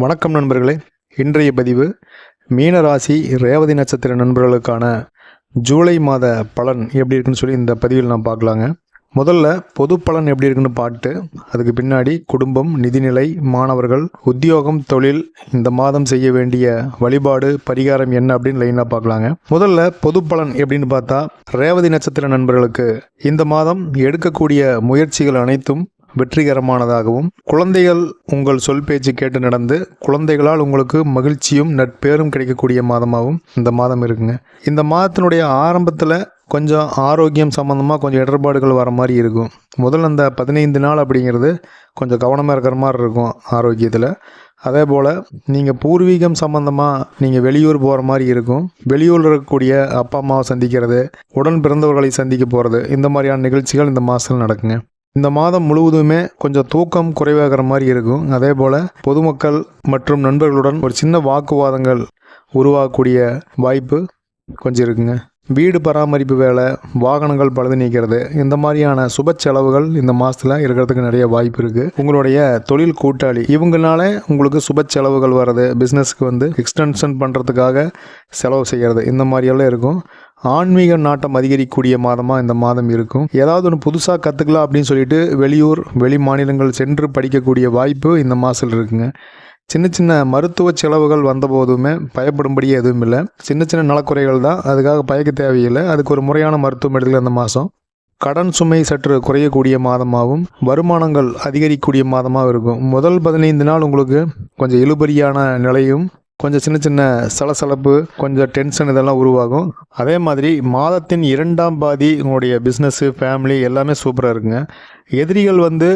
வணக்கம் நண்பர்களே. இன்றைய பதிவு மீனராசி ரேவதி நட்சத்திர நண்பர்களுக்கான ஜூலை மாத பலன் எப்படி இருக்குன்னு சொல்லி இந்த பதிவில் நான் பார்க்கலாங்க. முதல்ல பொது பலன் எப்படி இருக்குன்னு பார்த்து அதுக்கு பின்னாடி குடும்பம் நிதிநிலை மாணவர்கள் உத்தியோகம் தொழில் இந்த மாதம் செய்ய வேண்டிய வழிபாடு பரிகாரம் என்ன அப்படின்னு லைனாக பார்க்கலாங்க. முதல்ல பொது பலன் எப்படின்னு பார்த்தா ரேவதி நட்சத்திர நண்பர்களுக்கு இந்த மாதம் எடுக்கக்கூடிய முயற்சிகள் அனைத்தும் வெற்றிகரமானதாகவும் குழந்தைகள் உங்கள் சொல் பேச்சு கேட்டு நடந்து குழந்தைகளால் உங்களுக்கு மகிழ்ச்சியும் நட்பேரும் கிடைக்கக்கூடிய மாதமாகவும் இந்த மாதம் இருக்குங்க. இந்த மாதத்தினுடைய ஆரம்பத்தில் கொஞ்சம் ஆரோக்கியம் சம்மந்தமாக கொஞ்சம் இடர்பாடுகள் வர மாதிரி இருக்கும். முதல்ல அந்த பதினைந்து நாள் அப்படிங்கிறது கொஞ்சம் கவனமாக இருக்கிற மாதிரி இருக்கும் ஆரோக்கியத்தில். அதே போல் நீங்கள் பூர்வீகம் சம்மந்தமாக நீங்கள் வெளியூர் போகிற மாதிரி இருக்கும். வெளியூரில் இருக்கக்கூடிய அப்பா அம்மாவை சந்திக்கிறது உடன் பிறந்தவர்களை சந்திக்க போகிறது இந்த மாதிரியான நிகழ்ச்சிகள் இந்த மாதத்தில் நடக்குங்க. இந்த மாதம் முழுவதுமே கொஞ்சம் தூக்கம் குறைவாகிற மாதிரி இருக்கும். அதே போல் பொதுமக்கள் மற்றும் நண்பர்களுடன் ஒரு சின்ன வாக்குவாதங்கள் உருவாகக்கூடிய வாய்ப்பு கொஞ்சம் இருக்குங்க. வீடு பராமரிப்பு வேலை வாகனங்கள் பழுது நீக்கிறது இந்த மாதிரியான சுப செலவுகள் இந்த மாதத்தில் இருக்கிறதுக்கு நிறைய வாய்ப்பு இருக்குது உங்களுடைய தொழில் கூட்டாளி இவங்களால உங்களுக்கு சுப செலவுகள் வர்றது பிஸ்னஸ்க்கு வந்து எக்ஸ்டென்ஷன் பண்ணுறதுக்காக செலவு செய்கிறது இந்த மாதிரியெல்லாம் இருக்கும். ஆன்மீக நாட்டம் அதிகரிக்கக்கூடிய மாதமாக இந்த மாதம் இருக்கும். ஏதாவது ஒன்று புதுசாக கற்றுக்கலாம் அப்படின்னு சொல்லிட்டு வெளியூர் வெளி மாநிலங்கள் சென்று படிக்கக்கூடிய வாய்ப்பு இந்த மாதத்தில் இருக்குங்க. சின்ன சின்ன மருத்துவ செலவுகள் வந்தபோதுமே பயப்படும்படியே எதுவும் இல்லை. சின்ன சின்ன நலக்குறைகள் தான். அதுக்காக பயக்க தேவையில்லை. அதுக்கு ஒரு முறையான மருத்துவம் எடுக்கல அந்த மாதம். கடன் சுமை சற்று குறையக்கூடிய மாதமாகவும் வருமானங்கள் அதிகரிக்கக்கூடிய மாதமாகவும் இருக்கும். முதல் பதினைந்து நாள் உங்களுக்கு கொஞ்சம் இழுபறியான நிலையும் கொஞ்சம் சின்ன சின்ன சலசலப்பு கொஞ்சம் டென்ஷன் இதெல்லாம் உருவாகும். அதே மாதிரி மாதத்தின் இரண்டாம் பாதி உங்களுடைய பிஸ்னஸ்ஸு ஃபேமிலி எல்லாமே சூப்பராக இருக்குங்க. எதிரிகள் வந்து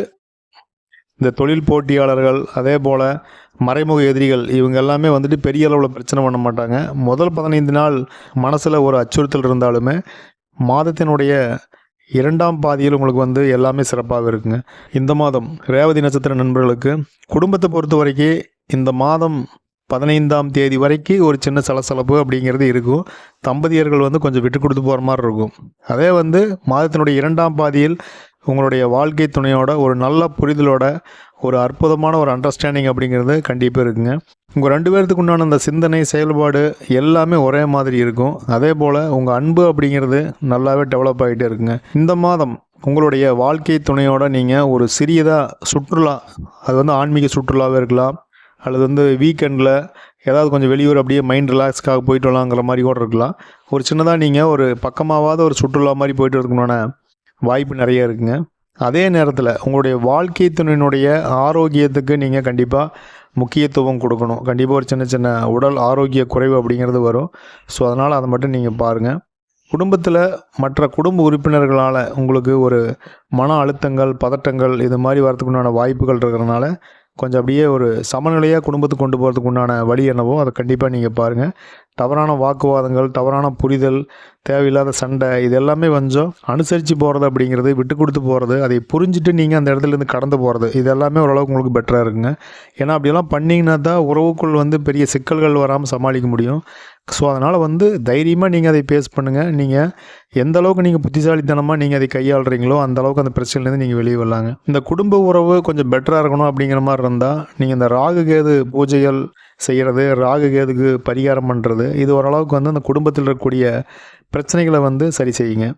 இந்த தொழில் போட்டியாளர்கள் அதே போல் மறைமுக எதிரிகள் இவங்க எல்லாமே வந்துட்டு பெரிய அளவில் பிரச்சனை பண்ண மாட்டாங்க. முதல் பதினைந்து நாள் மனசில் ஒரு அச்சுறுத்தல் இருந்தாலுமே மாதத்தினுடைய இரண்டாம் பாதியில் உங்களுக்கு வந்து எல்லாமே சிறப்பாக இருக்குங்க. இந்த மாதம் ரேவதி நட்சத்திர நண்பர்களுக்கு குடும்பத்தை பொறுத்த வரைக்கும் இந்த மாதம் பதினைந்தாம் தேதி வரைக்கும் ஒரு சின்ன சலசலப்பு அப்படிங்கிறது இருக்கும். தம்பதியர்கள் வந்து கொஞ்சம் விட்டு கொடுத்து போகிற மாதிரி இருக்கும். அதே வந்து மாதத்தினுடைய இரண்டாம் பாதியில் உங்களுடைய வாழ்க்கை துணையோட ஒரு நல்ல புரிதலோட ஒரு அற்புதமான ஒரு அண்டர்ஸ்டாண்டிங் அப்படிங்கிறது கண்டிப்பாக இருக்குங்க. உங்கள் ரெண்டு பேர்த்துக்கு உண்டான அந்த சிந்தனை செயல்பாடு எல்லாமே ஒரே மாதிரி இருக்கும். அதே போல் உங்கள் அன்பு அப்படிங்கிறது நல்லாவே டெவலப் ஆகிட்டே இருக்குங்க. இந்த மாதம் உங்களுடைய வாழ்க்கை துணையோட நீங்கள் ஒரு சிறியதாக சுற்றுலா அது வந்து ஆன்மீக சுற்றுலாவே இருக்கலாம் அல்லது வந்து வீக்கெண்டில் ஏதாவது கொஞ்சம் வெளியூர் அப்படியே மைண்ட் ரிலாக்ஸ்க்காக போயிட்டு வரலாங்கிற மாதிரி கூட இருக்கலாம். ஒரு சின்னதாக நீங்கள் ஒரு பக்கமாவாத ஒரு சுற்றுலா மாதிரி போயிட்டு வரதுக்குண்டான வாய்ப்பு நிறைய இருக்குங்க. அதே நேரத்தில் உங்களுடைய வாழ்க்கை துணையினுடைய ஆரோக்கியத்துக்கு நீங்கள் கண்டிப்பாக முக்கியத்துவம் கொடுக்கணும். கண்டிப்பாக ஒரு சின்ன சின்ன உடல் ஆரோக்கிய குறைவு அப்படிங்கிறது வரும். ஸோ அதனால் அதை மட்டும் நீங்கள் பாருங்கள் குடும்பத்தில் மற்ற குடும்ப உறுப்பினர்களால் உங்களுக்கு ஒரு மன அழுத்தங்கள் பதட்டங்கள் இது மாதிரி வரதுக்குண்டான வாய்ப்புகள் இருக்கிறனால கொஞ்சம் அப்படியே ஒரு சமநிலையாக குடும்பத்துக்கு கொண்டு போகிறதுக்கு உண்டான வழி என்னவோ அதை கண்டிப்பாக நீங்கள் பாருங்கள் தவறான வாக்குவாதங்கள் தவறான புரிதல் தேவையில்லாத சண்டை இது எல்லாமே கொஞ்சம் அனுசரித்து போகிறது அப்படிங்கிறது விட்டு கொடுத்து போகிறது அதை புரிஞ்சுட்டு நீங்கள் அந்த இடத்துலேருந்து கடந்து போகிறது இது எல்லாமே ஓரளவுக்கு உங்களுக்கு பெட்டராக இருக்குங்க. ஏன்னா அப்படியெல்லாம் பண்ணிங்கன்னா தான் உறவுக்குள் வந்து பெரிய சிக்கல்கள் வராமல் சமாளிக்க முடியும். ஸோ அதனால் வந்து தைரியமாக நீங்கள் அதை பேஸ் பண்ணுங்கள் நீங்கள் எந்த அளவுக்கு நீங்கள் புத்திசாலித்தனமாக நீங்கள் அதை கையாளுறீங்களோ அந்த அளவுக்கு அந்த பிரச்சனைலேருந்து நீங்கள் வெளியே வரலாங்க. இந்த குடும்ப உறவு கொஞ்சம் பெட்டராக இருக்கணும் அப்படிங்கிற மாதிரி இருந்தால் நீங்கள் இந்த ராகு கேது பூஜைகள் செய்கிறது ராகு கேதுக்கு பரிகாரம் பண்ணுறது இது ஓரளவுக்கு வந்து அந்த குடும்பத்தில் இருக்கக்கூடிய பிரச்சனைகளை வந்து சரி செய்யுங்க.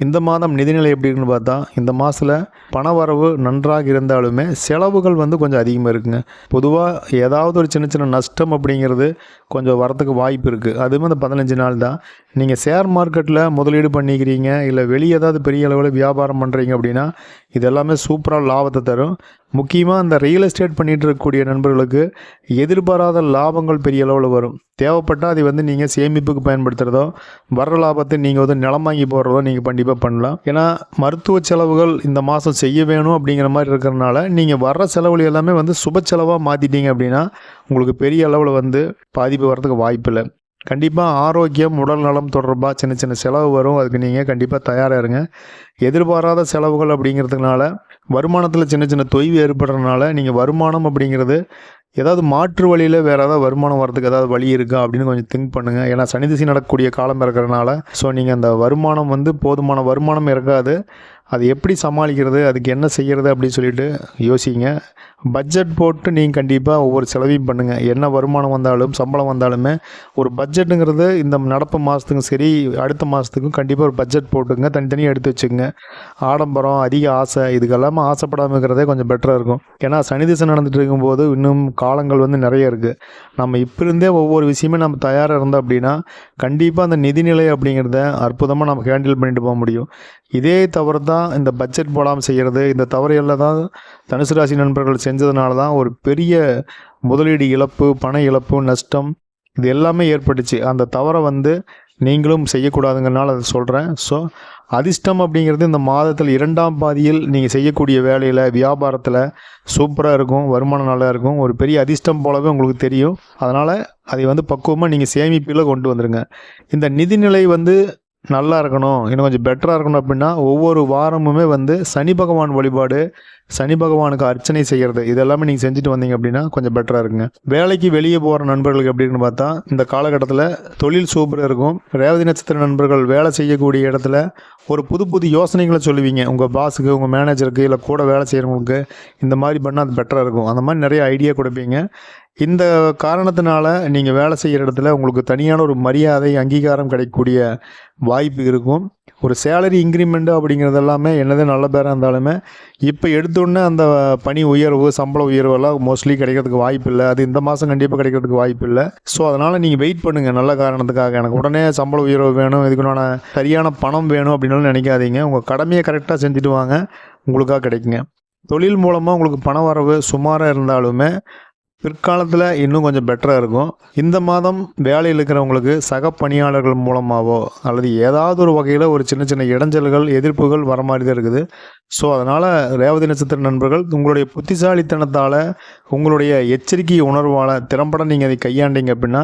இந்த மாதம் நிதிநிலை எப்படி இருக்குன்னு பார்த்தா இந்த மாதத்தில் பண வரவு நன்றாக இருந்தாலுமே செலவுகள் வந்து கொஞ்சம் அதிகமாக இருக்குங்க. பொதுவாக ஏதாவது ஒரு சின்ன சின்ன நஷ்டம் அப்படிங்கிறது கொஞ்சம் வரத்துக்கு வாய்ப்பு இருக்குது அதுவும் அந்த பதினஞ்சு நாள் தான். நீங்கள் ஷேர் மார்க்கெட்டில் முதலீடு பண்ணிக்கிறீங்க இல்லை வெளியே ஏதாவது பெரிய அளவில் வியாபாரம் பண்ணுறீங்க அப்படின்னா இது எல்லாமே சூப்பராக லாபத்தை தரும். முக்கியமாக அந்த ரியல் எஸ்டேட் பண்ணிகிட்டு இருக்கக்கூடிய நண்பர்களுக்கு எதிர்பாராத லாபங்கள் பெரிய அளவில் வரும். தேவைப்பட்டால் அதை வந்து நீங்கள் சேமிப்புக்கு பயன்படுத்துகிறதோ வர்ற லாபத்தை நீங்கள் வந்து நிலம் வாங்கி போடுறதோ நீங்கள் கண்டிப்பாக பண்ணலாம். ஏன்னா மருத்துவ செலவுகள் இந்த மாதம் செய்ய வேணும் அப்படிங்கிற மாதிரி இருக்கிறனால நீங்கள் வர்ற செலவுகள் எல்லாமே வந்து சுப செலவாக மாற்றிட்டீங்க அப்படின்னா உங்களுக்கு பெரிய அளவில் வந்து பாதிப்பு வர்றதுக்கு வாய்ப்பு இல்லை கண்டிப்பாக ஆரோக்கியம் உடல் நலம் தொடர்பாக சின்ன சின்ன செலவு வரும். அதுக்கு நீங்கள் கண்டிப்பாக தயாராக இருங்க. எதிர்பாராத செலவுகள் அப்படிங்கிறதுனால வருமானத்தில் சின்ன சின்ன தொய்வு ஏற்படுறதுனால நீங்கள் வருமானம் அப்படிங்கிறது ஏதாவது மாற்று வழியில் வேறு ஏதாவது வருமானம் வரதுக்கு ஏதாவது வழி இருக்கா அப்படின்னு கொஞ்சம் திங்க் பண்ணுங்கள் ஏன்னா சனி திசை நடக்கக்கூடிய காலம் இருக்கிறனால ஸோ நீங்கள் அந்த வருமானம் வந்து போதுமான வருமானம் இருக்காது. அது எப்படி சமாளிக்கிறது அதுக்கு என்ன செய்கிறது அப்படின்னு சொல்லிட்டு யோசிங்க. பட்ஜெட் போட்டு நீங்கள் கண்டிப்பாக ஒவ்வொரு செலவையும் பண்ணுங்கள் என்ன வருமானம் வந்தாலும் சம்பளம் வந்தாலுமே ஒரு பட்ஜெட்டுங்கிறது இந்த நடப்பு மாதத்துக்கும் சரி அடுத்த மாதத்துக்கும் கண்டிப்பாக ஒரு பட்ஜெட் போட்டுங்க. தனித்தனியாக எடுத்து வச்சுக்கோங்க. ஆடம்பரம் அதிக ஆசை இதுக்கெல்லாமல் ஆசைப்படாமல் இருக்கிறதே கொஞ்சம் பெட்டராக இருக்கும். ஏன்னா சனி திசை நடந்துட்டு இருக்கும்போது இன்னும் காலங்கள் வந்து நிறைய இருக்குது நம்ம இப்போ இருந்தே ஒவ்வொரு விஷயமே நம்ம தயாராக இருந்தோம் அப்படின்னா கண்டிப்பாக அந்த நிதிநிலை அப்படிங்கிறத அற்புதமாக நம்ம ஹேண்டில் பண்ணிட்டு போக முடியும். இதே தவறு தான் இந்த பட்ஜெட் போடாமல் செய்கிறது இந்த தவறையெல்லாம் தான் தனுசு ராசி நண்பர்கள் செஞ்சதுனால தான் ஒரு பெரிய முதலீடு இழப்பு பண இழப்பு நஷ்டம் இது எல்லாமே ஏற்பட்டுச்சு. அந்த தவறை வந்து நீங்களும் செய்யக்கூடாதுங்கிறனால அதை சொல்கிறேன் ஸோ அதிர்ஷ்டம் அப்படிங்கிறது இந்த மாதத்தில் இரண்டாம் பாதியில் நீங்கள் செய்யக்கூடிய வேலையில் வியாபாரத்தில் சூப்பராக இருக்கும் வருமானம் நல்லா இருக்கும். ஒரு பெரிய அதிர்ஷ்டம் போலவே உங்களுக்கு தெரியும். அதனால் அதை வந்து பக்குவமாக நீங்கள் சேமிப்பில் கொண்டு வந்துடுங்க இந்த நிதிநிலை வந்து நல்லா இருக்கணும். இன்னும் கொஞ்சம் பெட்டராக இருக்கணும் அப்படின்னா ஒவ்வொரு வாரமுமே வந்து சனி பகவான் வழிபாடு சனி பகவானுக்கு அர்ச்சனை செய்கிறது இதெல்லாமே நீங்கள் செஞ்சுட்டு வந்தீங்க அப்படின்னா கொஞ்சம் பெட்டராக இருக்குங்க. வேலைக்கு வெளியே போகிற நண்பர்களுக்கு எப்படின்னு பார்த்தா இந்த காலகட்டத்தில் தொழில் சூப்பராக இருக்கும். ரேவதி நட்சத்திர நண்பர்கள் வேலை செய்யக்கூடிய இடத்துல ஒரு புது புது யோசனைகளை சொல்லுவீங்க. உங்கள் பாஸுக்கு உங்கள் மேனேஜருக்கு இல்லை கூட வேலை செய்கிறவங்களுக்கு இந்த மாதிரி பண்ணால் அது பெட்டராக இருக்கும். அந்த மாதிரி நிறைய ஐடியா கொடுப்பீங்க. இந்த காரணத்தினால நீங்கள் வேலை செய்கிற இடத்துல உங்களுக்கு தனியான ஒரு மரியாதை அங்கீகாரம் கிடைக்கக்கூடிய வாய்ப்பு இருக்கும். ஒரு சேலரி இன்க்ரிமெண்ட் அப்படிங்கிறது எல்லாமே நல்ல பேராக இருந்தாலுமே இப்போ எடுத்தோடனே அந்த பணி உயர்வு சம்பள உயர்வு எல்லாம் மோஸ்ட்லி கிடைக்கிறதுக்கு வாய்ப்பு இல்லை. அது இந்த மாதம் கண்டிப்பாக கிடைக்கிறதுக்கு வாய்ப்பு இல்லை. ஸோ அதனால் நீங்கள் வெயிட் பண்ணுங்கள் நல்ல காரணத்துக்காக. எனக்கு உடனே சம்பள உயர்வு வேணும் இதுக்குண்டான சரியான பணம் வேணும் அப்படின்னாலும் நினைக்காதீங்க. உங்கள் கடமையை கரெக்டாக செஞ்சுட்டு வாங்க. உங்களுக்காக கிடைக்குங்க. தொழில் மூலமாக உங்களுக்கு பண வரவு சுமாராக இருந்தாலுமே பிற்காலத்தில் இன்னும் கொஞ்சம் பெட்டராக இருக்கும். இந்த மாதம் வேலையில் இருக்கிறவங்களுக்கு சக பணியாளர்கள் மூலமாகவோ அல்லது ஏதாவது ஒரு வகையில் ஒரு சின்ன சின்ன இடைஞ்சல்கள் எதிர்ப்புகள் வர மாதிரி தான் இருக்குது. ஸோ அதனால் ரேவதி நட்சத்திர நண்பர்கள் உங்களுடைய புத்திசாலித்தனத்தால் உங்களுடைய எச்சரிக்கை உணர்வால் திறம்பட நீங்கள் அதை கையாண்டீங்க அப்படின்னா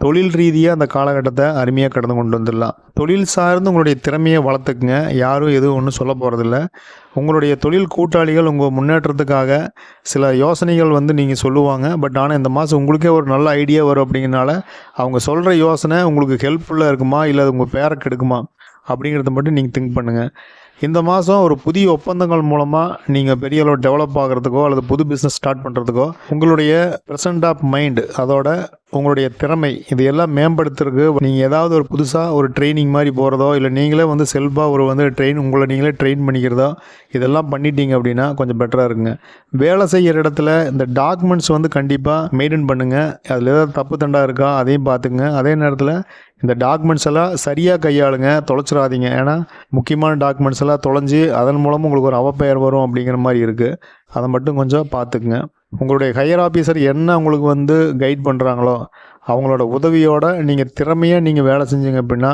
தொழில் ரீதியாக அந்த காலகட்டத்தை அருமையாக கடந்து கொண்டு வந்துடலாம். தொழில் சார்ந்து உங்களுடைய திறமையை வளர்த்துக்குங்க. யாரும் எதுவும் ஒன்றும் சொல்ல போகிறதில்ல உங்களுடைய தொழில் கூட்டாளிகள் உங்கள் முன்னேற்றத்துக்காக சில யோசனைகள் வந்து நீங்கள் சொல்லுவாங்க. பட் ஆனால் இந்த மாதம் உங்களுக்கே ஒரு நல்ல ஐடியா வரும் அப்படிங்கிறனால அவங்க சொல்கிற யோசனை உங்களுக்கு ஹெல்ப்ஃபுல்லாக இருக்குமா? இல்லை அது உங்கள் பேரை கெடுக்குமா? அப்படிங்கிறத மட்டும் நீங்கள் திங்க் பண்ணுங்கள் இந்த மாதம் ஒரு புதிய ஒப்பந்தங்கள் மூலமாக நீங்கள் பெரிய அளவு டெவலப் ஆகிறதுக்கோ அல்லது புது பிஸ்னஸ் ஸ்டார்ட் பண்ணுறதுக்கோ உங்களுடைய ப்ரெசன்ட் ஆஃப் மைண்ட் அதோட உங்களுடைய திறமை இது எல்லாம் மேம்படுத்துறதுக்கு நீங்கள் ஏதாவது ஒரு புதுசாக ஒரு ட்ரைனிங் மாதிரி போகிறதோ இல்லை நீங்களே வந்து செல்ஃபாக ஒரு வந்து ட்ரெயின் உங்களை நீங்களே ட்ரெயின் பண்ணிக்கிறதோ இதெல்லாம் பண்ணிட்டீங்க அப்படின்னா கொஞ்சம் பெட்டராக இருக்குங்க. வேலை செய்கிற இடத்துல இந்த டாக்குமெண்ட்ஸ் வந்து கண்டிப்பாக மெயின்டைன் பண்ணுங்கள் அதில் ஏதாவது தப்பு தண்டாக இருக்கா அதையும் பார்த்துங்க அதே நேரத்தில் இந்த டாக்குமெண்ட்ஸ் எல்லாம் சரியாக கையாளுங்க தொலைச்சிடாதீங்க. ஏன்னா முக்கியமான டாக்குமெண்ட்ஸ் எல்லாம் தொலைஞ்சி அதன் மூலமாக உங்களுக்கு ஒரு அவப்பெயர் வரும் அப்படிங்கிற மாதிரி இருக்குது அதை மட்டும் கொஞ்சம் பார்த்துக்குங்க. உங்களுடைய ஹையர் ஆஃபீஸர் என்ன உங்களுக்கு வந்து கைட் பண்ணுறாங்களோ அவங்களோட உதவியோட நீங்கள் திறமையாக நீங்கள் வேலை செஞ்சீங்க அப்படின்னா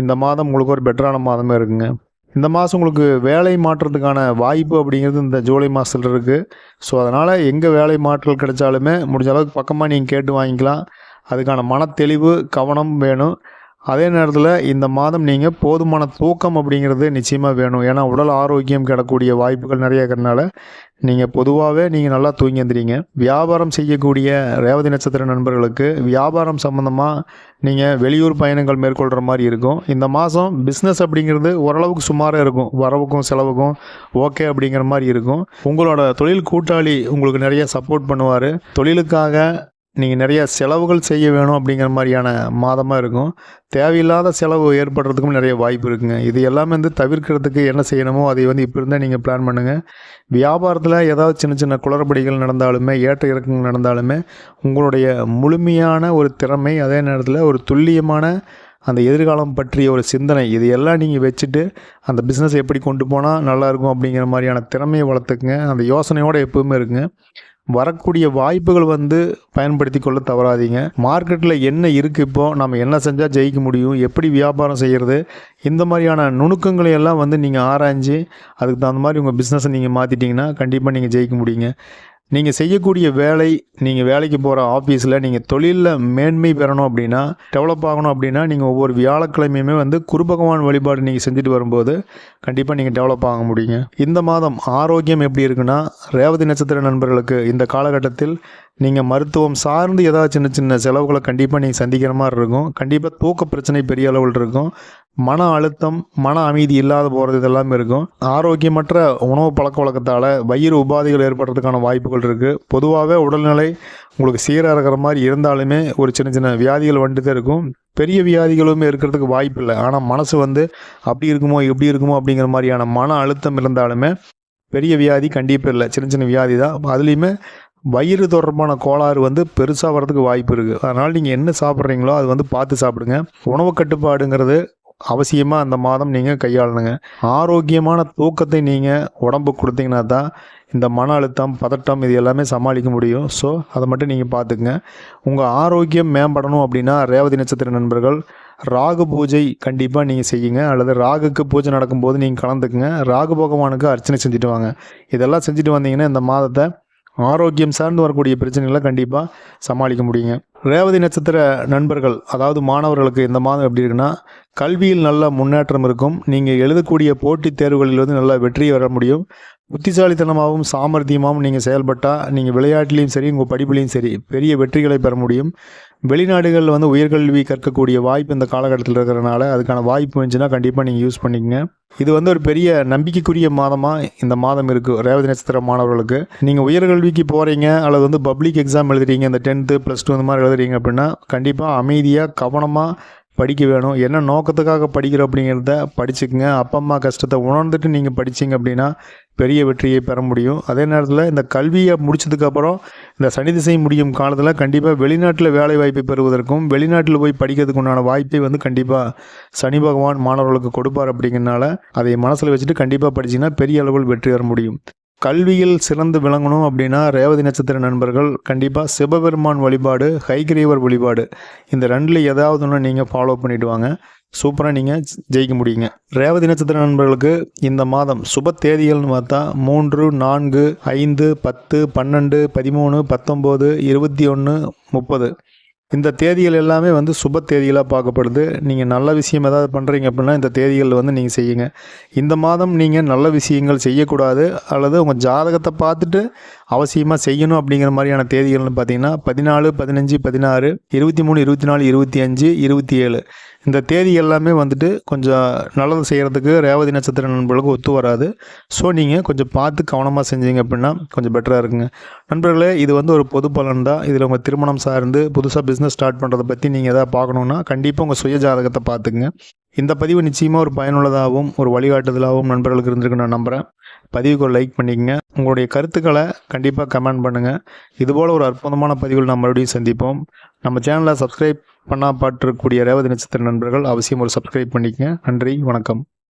இந்த மாதம் உங்களுக்கு ஒரு பெட்டரான மாதமே இருக்குங்க. இந்த மாதம் உங்களுக்கு வேலை மாற்றத்துக்கான வாய்ப்பு அப்படிங்கிறது இந்த ஜூலை மாதத்தில் இருக்குது ஸோ அதனால் எங்கே வேலை மாற்றல் கிடைச்சாலுமே முடிஞ்ச அளவுக்கு பக்கமாக நீங்கள் கேட்டு வாங்கிக்கலாம். அதுக்கான மனத்தெளிவு கவனம் வேணும். அதே நேரத்தில் இந்த மாதம் நீங்கள் போதுமான தூக்கம் அப்படிங்கிறது நிச்சயமாக வேணும். ஏன்னா உடல் ஆரோக்கியம் கிடக்கூடிய வாய்ப்புகள் நிறைய இருக்கிறனால நீங்கள் பொதுவாகவே நீங்கள் நல்லா தூங்கி வியாபாரம் செய்யக்கூடிய ரேவதி நட்சத்திர நண்பர்களுக்கு வியாபாரம் சம்மந்தமாக நீங்கள் வெளியூர் பயணங்கள் மேற்கொள்கிற மாதிரி இருக்கும். இந்த மாதம் பிஸ்னஸ் அப்படிங்கிறது ஓரளவுக்கு சுமாராக இருக்கும். வரவுக்கும் செலவுக்கும் ஓகே அப்படிங்கிற மாதிரி இருக்கும். உங்களோட தொழில் கூட்டாளி உங்களுக்கு நிறைய சப்போர்ட் பண்ணுவார். தொழிலுக்காக நீங்கள் நிறைய செலவுகள் செய்ய வேணும் அப்படிங்கிற மாதிரியான மாதமாக இருக்கும். தேவையில்லாத செலவு ஏற்படுறதுக்கும் நிறைய வாய்ப்பு இருக்குங்க. இது எல்லாமே வந்து தவிர்க்கிறதுக்கு என்ன செய்யணுமோ அதை வந்து இப்போ இருந்தால் நீங்கள் பிளான் பண்ணுங்கள் வியாபாரத்தில் ஏதாவது சின்ன சின்ன குளறுபடிகள் நடந்தாலுமே ஏற்ற இறக்கங்கள் நடந்தாலுமே உங்களுடைய முழுமையான ஒரு திறமை அதே நேரத்தில் ஒரு துல்லியமான அந்த எதிர்காலம் பற்றிய ஒரு சிந்தனை இது எல்லாம் நீங்கள் வச்சுட்டு அந்த பிஸ்னஸ் எப்படி கொண்டு போனால் நல்லாயிருக்கும் அப்படிங்கிற மாதிரியான திறமையை வளர்த்துக்குங்க. அந்த யோசனையோடு எப்பவுமே இருக்குங்க வரக்கூடிய வாய்ப்புகள் வந்து பயன்படுத்தி கொள்ள தவறாதீங்க. மார்க்கெட்டில் என்ன இருக்குது இப்போது நம்ம என்ன செஞ்சால் ஜெயிக்க முடியும்? எப்படி வியாபாரம் செய்கிறது இந்த மாதிரியான நுணுக்கங்களை எல்லாம் வந்து நீங்கள் ஆராய்ஞ்சு அதுக்கு தகுந்த மாதிரி உங்கள் பிஸ்னஸை நீங்கள் மாற்றிட்டீங்கன்னா கண்டிப்பாக நீங்கள் ஜெயிக்க முடியுங்க. நீங்கள் செய்யக்கூடிய வேலை நீங்கள் வேலைக்கு போகிற ஆஃபீஸில் நீங்கள் தொழிலில் மேன்மை பெறணும் அப்படின்னா டெவலப் ஆகணும் அப்படின்னா நீங்கள் ஒவ்வொரு வியாழக்கிழமையுமே வந்து குருபகவான் வழிபாடு நீங்கள் செஞ்சுட்டு வரும்போது கண்டிப்பாக நீங்கள் டெவலப் ஆக முடியுங்க. இந்த மாதம் ஆரோக்கியம் எப்படி இருக்குன்னா ரேவதி நட்சத்திர நண்பர்களுக்கு இந்த காலகட்டத்தில் நீங்கள் மருத்துவம் சார்ந்து ஏதாவது சின்ன சின்ன செலவுகளை கண்டிப்பாக நீங்கள் சந்திக்கிற மாதிரி இருக்கும். கண்டிப்பாக தூக்க பிரச்சனை பெரிய அளவில் இருக்கும். மன அழுத்தம் மன அமைதி இல்லாத போகிறது இதெல்லாமே இருக்கும். ஆரோக்கியமற்ற உணவு பழக்க வழக்கத்தால் வயிறு உபாதைகள் ஏற்படுறதுக்கான வாய்ப்புகள் இருக்குது பொதுவாகவே உடல்நிலை உங்களுக்கு சீராக இருக்கிற மாதிரி இருந்தாலுமே ஒரு சின்ன சின்ன வியாதிகள் வந்துட்டு இருக்கும். பெரிய வியாதிகளுமே இருக்கிறதுக்கு வாய்ப்பு இல்லை. ஆனால் மனசு வந்து அப்படி இருக்குமோ இப்படி இருக்குமோ அப்படிங்கிற மாதிரியான மன அழுத்தம் இருந்தாலுமே பெரிய வியாதி கண்டிப்பாக இல்லை. சின்ன சின்ன வியாதி தான் அதுலேயுமே வயிறு தொடர்பான கோளாறு வந்து பெருசாக வரதுக்கு வாய்ப்பு இருக்குது அதனால் நீங்கள் என்ன சாப்பிட்றீங்களோ அது வந்து பார்த்து சாப்பிடுங்க. உணவு கட்டுப்பாடுங்கிறது அவசியமாக அந்த மாதம் நீங்கள் கையாளணுங்க. ஆரோக்கியமான தூக்கத்தை நீங்கள் உடம்பு கொடுத்தீங்கன்னா தான் இந்த மன அழுத்தம் பதட்டம் இது எல்லாமே சமாளிக்க முடியும். ஸோ அதை மட்டும் நீங்கள் பார்த்துக்குங்க. உங்கள் ஆரோக்கியம் மேம்படணும் அப்படின்னா ரேவதி நட்சத்திர நண்பர்கள் ராகு பூஜை கண்டிப்பாக நீங்கள் செய்யுங்க. அல்லது ராகுக்கு பூஜை நடக்கும்போது நீங்கள் கலந்துக்குங்க. ராகு பகவானுக்கு அர்ச்சனை செஞ்சுட்டு வாங்க. இதெல்லாம் செஞ்சுட்டு வந்தீங்கன்னா இந்த மாதத்தை ஆரோக்கியம் சார்ந்து வரக்கூடிய பிரச்சனைகளை கண்டிப்பாக சமாளிக்க முடியுங்க. ரேவதி நட்சத்திர நண்பர்கள் அதாவது மாணவர்களுக்கு இந்த மாதம் எப்படி இருக்குன்னா கல்வியில் நல்ல முன்னேற்றம் இருக்கும். நீங்கள் எழுதக்கூடிய போட்டித் தேர்வுகளில் வந்து நல்ல வெற்றி வர முடியும். புத்திசாலித்தனமாகவும் சாமர்த்தியமாகவும் நீங்கள் செயல்பட்டால் நீங்கள் விளையாட்டுலேயும் சரி உங்கள் படிப்புலேயும் சரி பெரிய வெற்றிகளை பெற முடியும். வெளிநாடுகளில் வந்து உயர்கல்வி கற்கக்கூடிய வாய்ப்பு இந்த காலகட்டத்தில் இருக்கிறனால அதுக்கான வாய்ப்பு இருந்துச்சுன்னா கண்டிப்பாக நீங்கள் யூஸ் பண்ணிக்கங்க. இது வந்து ஒரு பெரிய நம்பிக்கைக்குரிய மாதமாக இந்த மாதம் இருக்குது ரேவதி நட்சத்திர மாணவர்களுக்கு. நீங்கள் உயர்கல்விக்கு போகிறீங்க அல்லது வந்து பப்ளிக் எக்ஸாம் எழுதுறீங்க இந்த டென்த்து ப்ளஸ் டூ இந்த மாதிரி எழுதுறீங்க அப்படின்னா கண்டிப்பாக அமைதியாக கவனமாக படிக்க வேணும். என்ன நோக்கத்துக்காக படிக்கிறோம் அப்படிங்கிறத படிச்சுக்கங்க. அப்பா அம்மா கஷ்டத்தை உணர்ந்துட்டு நீங்கள் படிச்சீங்க அப்படின்னா பெரிய வெற்றியை பெற முடியும். அதே நேரத்தில் இந்த கல்வியை முடிச்சதுக்கப்புறம் இந்த சனி திசை முடியும் காலத்தில் கண்டிப்பாக வெளிநாட்டில் வேலை வாய்ப்பை பெறுவதற்கும் வெளிநாட்டில் போய் படிக்கிறதுக்கு உண்டான வாய்ப்பை வந்து கண்டிப்பாக சனி பகவான் மாணவர்களுக்கு கொடுப்பார் அப்படிங்கிறனால அதை மனசில் வச்சுட்டு கண்டிப்பாக படிச்சிங்கன்னா பெரிய அளவில் வெற்றி பெற முடியும். கல்வியில் சிறந்து விளங்கணும் அப்படின்னா ரேவதி நட்சத்திர நண்பர்கள் கண்டிப்பாக சிவபெருமான் வழிபாடு ஹைகிரீவர் வழிபாடு. இந்த ரெண்டில் ஏதாவது ஒன்று நீங்கள் ஃபாலோ பண்ணிட்டு வாங்க. சூப்பராக நீங்கள் ஜெயிக்க முடியுங்க. ரேவதி நட்சத்திர நண்பர்களுக்கு இந்த மாதம் சுப தேதிகள்னு பார்த்தா மூன்று நான்கு ஐந்து பத்து பன்னெண்டு பதிமூணு பத்தொம்போது இருபத்தி ஒன்று முப்பது. இந்த தேதிகள் எல்லாமே வந்து சுப தேதிகளாக பார்க்கப்படுது. நீங்கள் நல்ல விஷயம் ஏதாவது பண்ணுறீங்க அப்படின்னா இந்த தேதிகளில் வந்து நீங்கள் செய்யுங்க. இந்த மாதம் நீங்கள் நல்ல விஷயங்கள் செய்யக்கூடாது அல்லது உங்கள் ஜாதகத்தை பார்த்துட்டு அவசியமாக செய்யணும் அப்படிங்கிற மாதிரியான தேதிகள்னு பார்த்தீங்கன்னா பதினாலு பதினஞ்சு பதினாறு இருபத்தி மூணு இருபத்தி நாலு இருபத்தி அஞ்சு இருபத்தி ஏழு. இந்த தேதி எல்லாமே வந்துட்டு கொஞ்சம் நல்லது செய்கிறதுக்கு ரேவதி நட்சத்திர நண்பர்களுக்கு ஒத்து வராது. ஸோ நீங்கள் கொஞ்சம் பார்த்து கவனமாக செஞ்சீங்க அப்படின்னா கொஞ்சம் பெட்டராக இருக்குங்க. நண்பர்களே இது வந்து ஒரு பொது பலன் தான். இதில் உங்கள் திருமணம் சார்ந்து புதுசாக பிஸ்னஸ் ஸ்டார்ட் பண்ணுறதை பற்றி நீங்கள் எதாவது பார்க்கணுன்னா கண்டிப்பாக உங்கள் சுய ஜாதகத்தை பார்த்துக்குங்க. இந்த பதிவு நிச்சயமாக ஒரு பயனுள்ளதாகவும் ஒரு வழிகாட்டுதலாகவும் நண்பர்களுக்கு இருந்திருக்கு நான் நம்புகிறேன் பதிவுக்கு ஒரு லைக் பண்ணிக்கங்க. உங்களுடைய கருத்துக்களை கண்டிப்பாக கமெண்ட் பண்ணுங்கள் இதுபோல் ஒரு அற்புதமான பதிவில் நம்ம மறுபடியும் சந்திப்போம். நம்ம சேனலை சப்ஸ்கிரைப் பண்ணா பாட்டிருக்கக்கூடிய ரேவதி நட்சத்திர நண்பர்கள் அவசியம் ஒரு சப்ஸ்கிரைப் பண்ணிக்கங்க. நன்றி வணக்கம்.